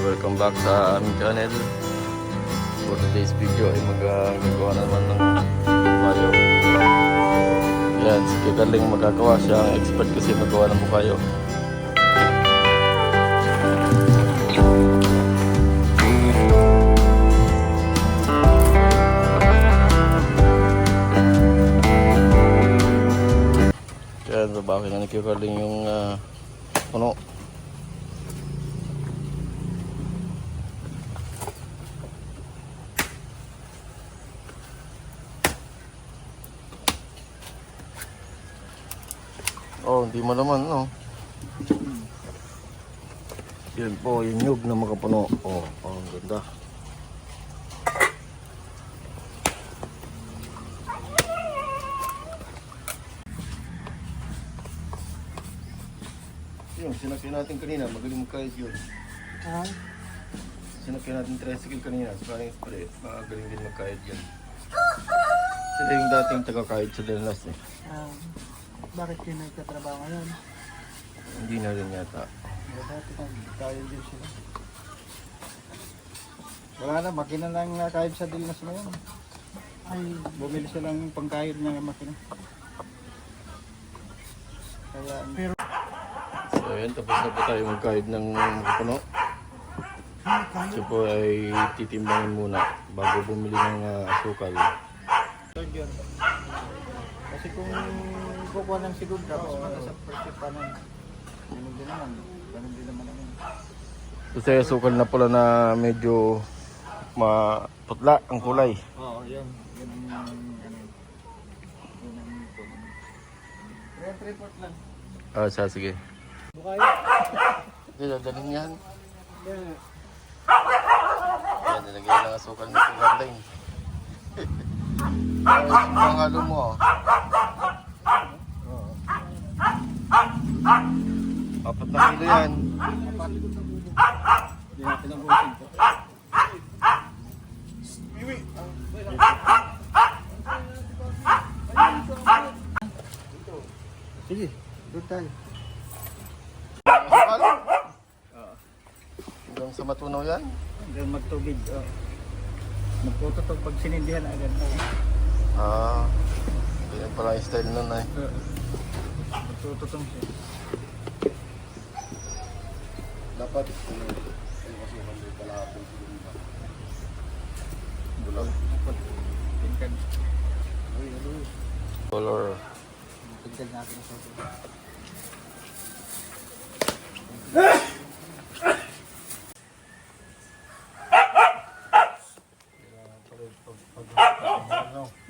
welcome back sa aming channel. For today's video ay magagawa na naman ng bukayo. Yan, si Kikaling magagawa siya. Ang expert kasi magawa ng bukayo. Kaya babawi na ni Kikaling yung ah, puno. Oh, hindi mo naman, no? Yan po, yung nyug na makapuno. Oh, oh, ang ganda. Yung sinakyan natin kanina, magaling magkayos yun. Ah, Sinakyan natin tricycle kanina, sa kaling spray, magaling din magkayod yun. Sila yung dating taga-kahit sa Delnas eh. ah, bakit kayo nagtatrabaho ngayon? Hindi na rin yata. Dati tayo din sila. Wala na, makina lang nakayod sa Dilmas ngayon. Ay, bumili silang pangkayod ng makina. Kaya, pero So yan, tapos na po tayo magkahid ng puno. Siya po ay titimbangin muna bago bumili ng ah, asukal. third year. Kasi kung kukuha ng sigod tapos mga sa first pa nun, ganun din naman. Ganun din naman naman. Kasi asukal na pula na medyo maputla ang kulay. Oo, yun. Yun ang ano. Yun ang report lang. Ah, siya, sige. Bukayo. Hindi, dadaling yan. Yeah. Yan, nilagyan ng asukal ni Kugarling. Ang halo mo. Apat na kilo yan. Hindi natin ang busin ko. Sige, doon tayo. Hanggang sa matunaw yan. Hanggang magtubig. Oh. Magtututok pag sinindihan agad. Ah, yan pala yung style nun ay. Uh, magtututong siya. Dapat ano, yung asukal din pala hapon siguro. Bulag. Tingkad. Color. Tingkad natin sa ito.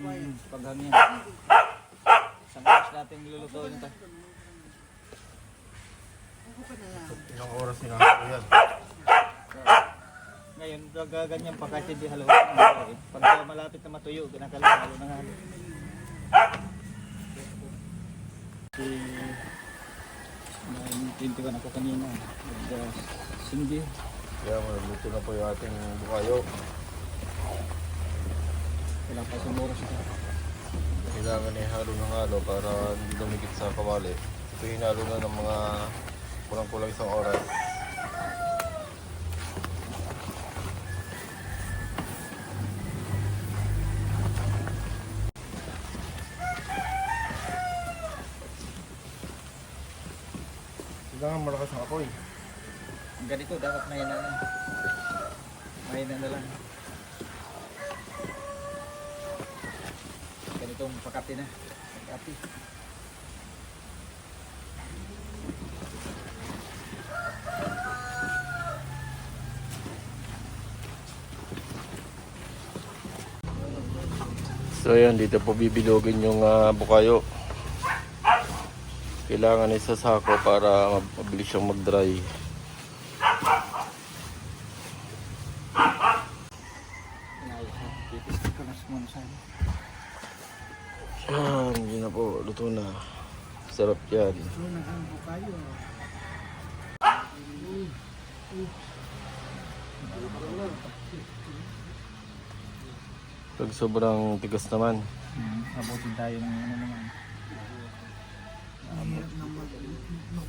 Hmm, paghangin. Isang oras natin lulutuin ito. Ilang oras sinasako yan? Ngayon, gaganyan pa kahit hindi halo. Pag malapit na matuyo, kinakalala halo ng halo. Si... Naintindihan ako kanina. Nag uh, sindi. Kaya maluluto na po yung ating bukayo. Wala pa isang oras ito. Kailangan ay halo ng halo para hindi dumikit sa kawali. Ito hinalo na ng mga kulang-kulang isang oras. Kailangan malakas ang apoy. Ganito, dapat mahina na. Mahina na lang. Ganitong pakati na. Pakati. So yan, dito po bibilogin yung ah, bukayo. Kailangan isa sako para mab- mabilis siyang mag-dry. Inayos na. Titis ko na muna sa Yan, yun na po, luto na. Sarap yan. Pag sobrang tigas naman. Hmm, abutin tayo ng ano naman.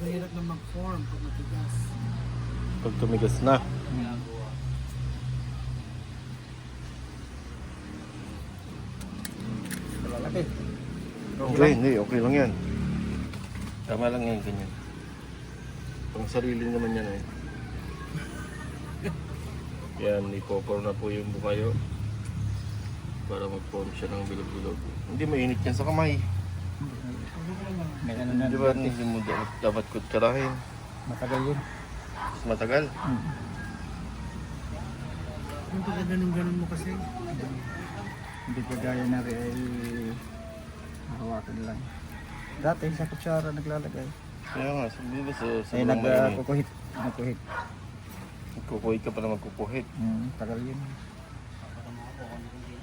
Mahirap na mag-form pag matigas. Pag tumigas na. Hmm. Okay, hindi. Okay lang yan. Tama lang yan, ganyan. Pang sarili naman yan eh. Yan, ipopor na po yung bukayo. Para mag-form siya ng bilog-bilog. Hindi mainit yan sa kamay. May ano na Di ba hindi mo dapat, dapat kutsarahin? Matagal yun. Mas matagal. Hmm. Yung pagka ganun-ganun mo kasi. Hindi ko gaya na ay hawakan lang. Dati sa kutsara naglalagay. Kaya nga, sabi ba sa, sa Ay buong mainit? nagkukuhit. Nagkuhit. Magkukuhit ka pa na magkukuhit. Hmm, tagal yun.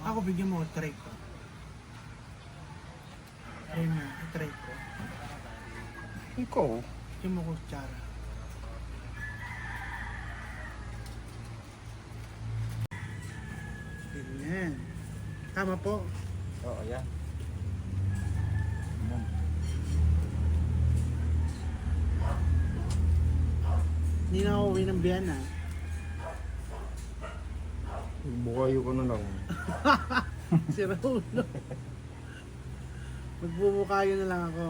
Ako bigyan mo, try ko. Try mo, try ko. Ikaw? Bigyan mo ko tsara. Ganyan. Tama po. Oo, yan. Hindi na ako uwi ng Biana. Bukayo ka na lang. Si Raulo. Magbubukayo na lang ako.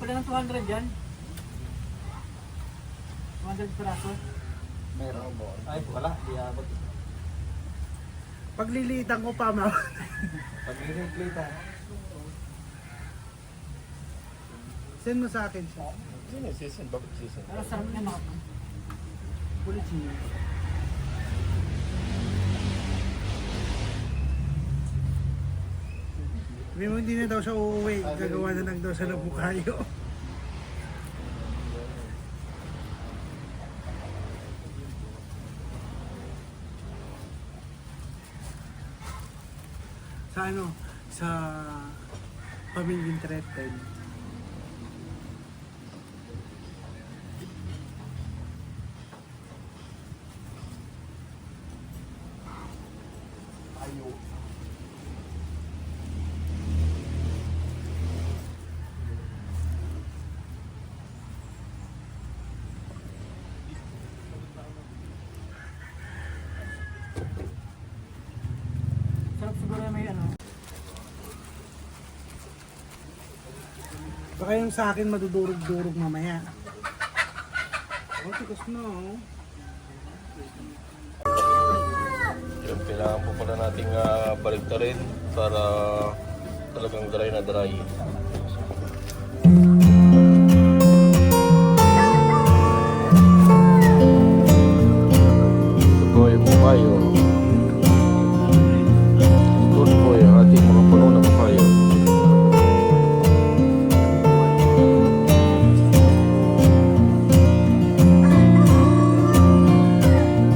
Pwede ng 200 yan? 200 peraso? Meron mo. Ay, wala. Di abot. Paglilitan ko pa, ma. Pag i-replay ta. Send mo sa akin siya. Sino yung season? Bakit season? Pero sarap niya mga to. Kulit niya. Sabi mo hindi na daw siya uuwi. Gagawa na lang daw sa Labukayo. sa ano? Sa pamilyang threatened. Sarap siguro may ano. Baka yung sa akin madudurog-durog mamaya. Oh, tikas na oh. Yun, kailangan po pala nating uh, baliktarin para talagang dry na dry.